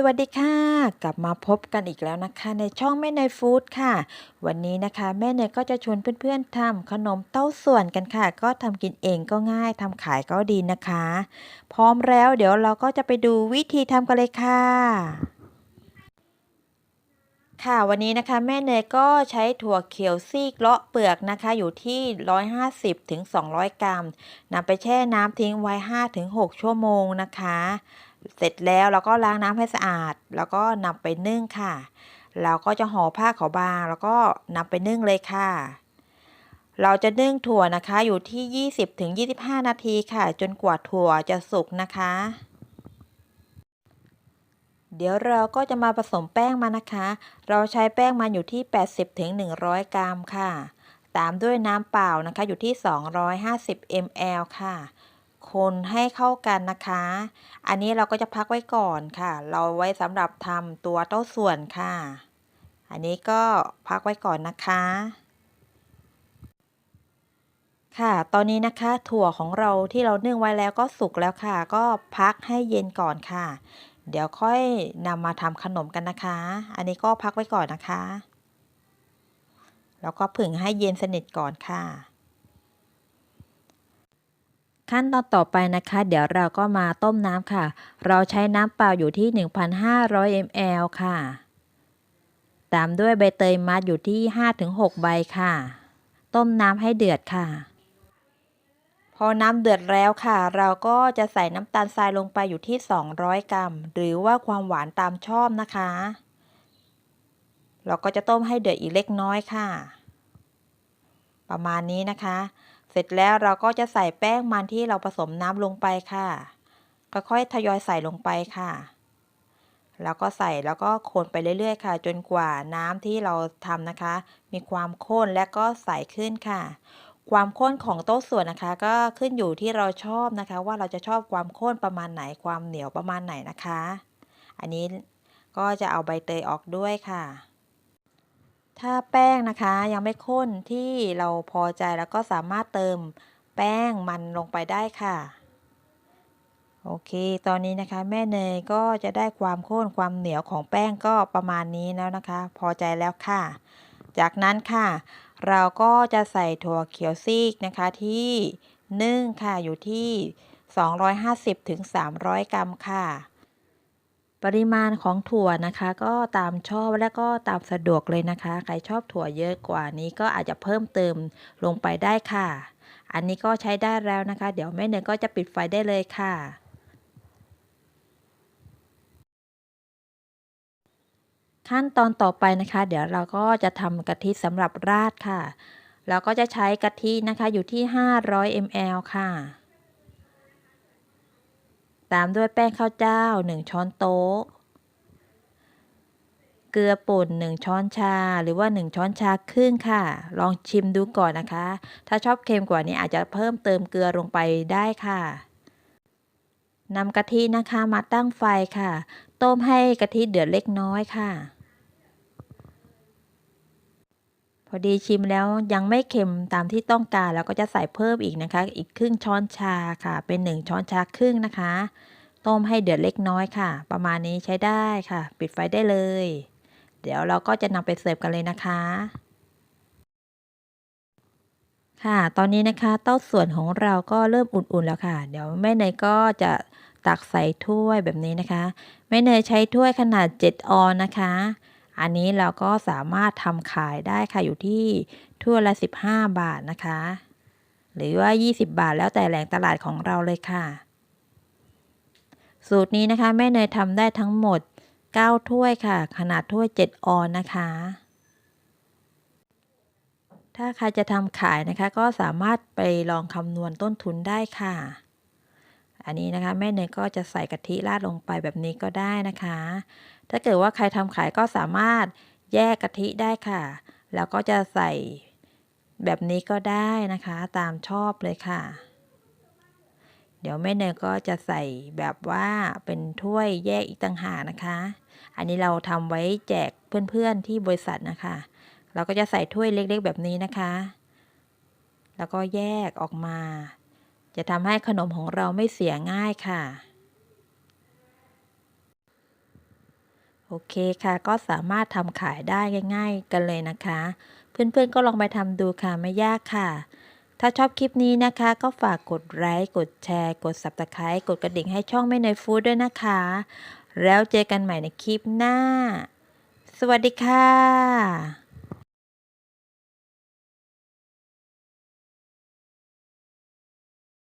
สวัสดีค่ะ กลับมาพบกันอีกแล้วนะคะ ในช่องแม่เนยฟู้ดค่ะ วันนี้นะคะแม่เนยก็จะชวนเพื่อนๆทำขนมเต้าส่วนกันค่ะ ก็ทำกินเองก็ง่ายทำขายก็ดีนะคะ พร้อมแล้วเดี๋ยวเราก็จะไปดูวิธีทำกันเลยค่ะ ค่ะวันนี้นะคะแม่เนยก็ใช้ถั่วเขียวซีกเลาะเปลือกนะคะ อยู่ที่ 150ถึง200 กรัมนำไปแช่น้ำทิ้งไว้ 5-6 ชั่วโมงนะคะ เสร็จแล้วเราก็ล้างน้ำให้สะอาด แล้วก็นำไปนึ่งค่ะ เราก็จะห่อผ้าขาวบาง แล้วก็นำไปนึ่งเลยค่ะ เราจะนึ่งถั่วนะคะอยู่ที่ 20-25 นาทีค่ะ จนกว่าถั่วจะสุกนะคะ เดี๋ยวเราก็จะมาผสมแป้งมานะคะ เราใช้แป้งมันอยู่ที่ 80-100 กรัมค่ะ ตามด้วยน้ำเปล่านะคะอยู่ที่ 250 ml ค่ะ คนให้เข้ากันนะคะ อันนี้เราก็จะพักไว้ก่อนค่ะ เราไว้สำหรับทำตัวเต้าส่วนค่ะ อันนี้ก็พักไว้ก่อนนะคะ ค่ะ ตอนนี้นะคะถั่วของเราที่เรานึ่งไว้แล้วก็สุกแล้วค่ะ ก็พักให้เย็นก่อนค่ะ เดี๋ยวค่อยนำมาทำขนมกันนะคะ อันนี้ก็พักไว้ก่อนนะคะ แล้วก็ผึ่งให้เย็นสนิทก่อนค่ะ ขั้นตอนต่อไปนะคะ เดี๋ยวเราก็มาต้มน้ำค่ะ เราใช้น้ำเปล่าอยู่ที่ 1,500 ml ค่ะ ตามด้วยใบเตยมัดอยู่ที่ 5-6 ใบค่ะ ต้มน้ำให้เดือดค่ะ พอน้ำเดือดแล้วค่ะ เราก็จะใส่น้ำตาลทรายลงไปอยู่ที่ 200 กรัม หรือว่าความหวานตามชอบนะคะ เราก็จะต้มให้เดือดอีกเล็กน้อยค่ะ ประมาณนี้นะคะ เสร็จแล้วเราก็จะใส่แป้งมันที่เราผสมน้ำลงไปค่ะค่อยๆทยอยใส่ลงไปค่ะ แล้วก็ใส่แล้วก็คนไปเรื่อยๆ ค่ะ จนกว่าน้ำที่เราทำนะคะ มีความข้นและก็ใสขึ้นค่ะ ความข้นของโต๊ะส่วนนะคะ ก็ขึ้นอยู่ที่เราชอบนะคะ ว่าเราจะชอบความข้นประมาณไหนความเหนียวประมาณไหนนะคะ อันนี้ก็จะเอาใบเตยออกด้วยค่ะ ถ้าแป้งนะคะยังไม่ข้นที่เราพอใจแล้วก็สามารถเติมแป้งมันลงไปได้ค่ะ โอเค ตอนนี้นะคะแม่เนยก็จะได้ความข้นความเหนียวของแป้งก็ประมาณนี้แล้วนะคะ พอใจแล้วค่ะ จากนั้นค่ะ เราก็จะใส่ถั่วเขียวซีกนะคะที่นึ่งค่ะอยู่ที่ 250-300 กรัมค่ะ ปริมาณของถั่วนะคะ ก็ตามชอบและก็ตามสะดวกเลยนะคะ ใครชอบถั่วเยอะกว่านี้ก็อาจจะเพิ่มเติมลงไปได้ค่ะ อันนี้ก็ใช้ได้แล้วนะคะ เดี๋ยวแม่เนยก็จะปิดไฟได้เลยค่ะ ขั้นตอนต่อไปนะคะ เดี๋ยวเราก็จะทำกะทิสำหรับราดค่ะ เราก็จะใช้กะทินะคะอยู่ที่ 500 ml ค่ะ ตามด้วยแป้งข้าวเจ้า 1 ช้อนโต๊ะ เกลือป่น 1 ช้อนชา หรือว่า 1 ช้อนชาครึ่งค่ะ ลองชิมดูก่อนนะคะ ถ้าชอบเค็มกว่านี้อาจจะเพิ่มเติมเกลือลงไปได้ค่ะนำกะทินะคะมาตั้งไฟค่ะ ต้มให้กะทิเดือดเล็กน้อยค่ะ พอดีชิมแล้วยังไม่เค็มตามที่ต้องการแล้วก็จะใส่เพิ่มอีกนะคะ อีกครึ่งช้อนชาค่ะ เป็น 1 ช้อนชาครึ่งนะคะ ต้มให้เดือดเล็กน้อยค่ะ ประมาณนี้ใช้ได้ค่ะ ปิดไฟได้เลย เดี๋ยวเราก็จะนำไปเสิร์ฟกันเลยนะคะ ค่ะ ตอนนี้นะคะ เต้าส่วนของเราก็เริ่มอุ่นๆแล้วค่ะ เดี๋ยวแม่เนยก็จะตักใส่ถ้วยแบบนี้นะคะ แม่เนยใช้ถ้วยขนาด 7 ออนนะคะ อันนี้เราก็สามารถทำขายได้ค่ะอยู่ที่ถ้วยละ 15 บาทนะคะ หรือว่า 20 บาทแล้วแต่แหล่งตลาดของเราเลยค่ะ สูตรนี้นะคะแม่เนยทำได้ทั้งหมด 9 ถ้วยค่ะ ขนาดถ้วย 7 ออนนะคะถ้าใครจะทำขายนะคะ ก็สามารถไปลองคำนวณต้นทุนได้ค่ะ อันนี้นะคะ แม่เนยก็จะใส่กะทิราดลงไปแบบนี้ก็ได้นะคะ ถ้าเกิดว่าใครทำขายก็สามารถแยกกะทิได้ค่ะ แล้วก็จะใส่แบบนี้ก็ได้นะคะ ตามชอบเลยค่ะ เดี๋ยวแม่เนยก็จะใส่แบบว่าเป็นถ้วยแยกอีกต่างหากนะคะ อันนี้เราทำไว้แจกเพื่อนๆที่บริษัทนะคะ เราก็จะใส่ถ้วยเล็กๆแบบนี้นะคะ แล้วก็แยกออกมา จะทำให้ขนมของเราไม่เสียง่ายค่ะ โอเคค่ะ ก็สามารถทำขายได้ง่าย ๆ กันเลยนะคะ เพื่อนๆก็ลองไปทำดูค่ะไม่ยากค่ะ ถ้าชอบคลิปนี้นะคะ ก็ฝากกดไลค์กดแชร์ กด Subscribe กดกระดิ่งให้ช่องแม่เนยฟู้ดด้วยนะคะ แล้วเจอกันใหม่ในคลิปหน้า สวัสดีค่ะ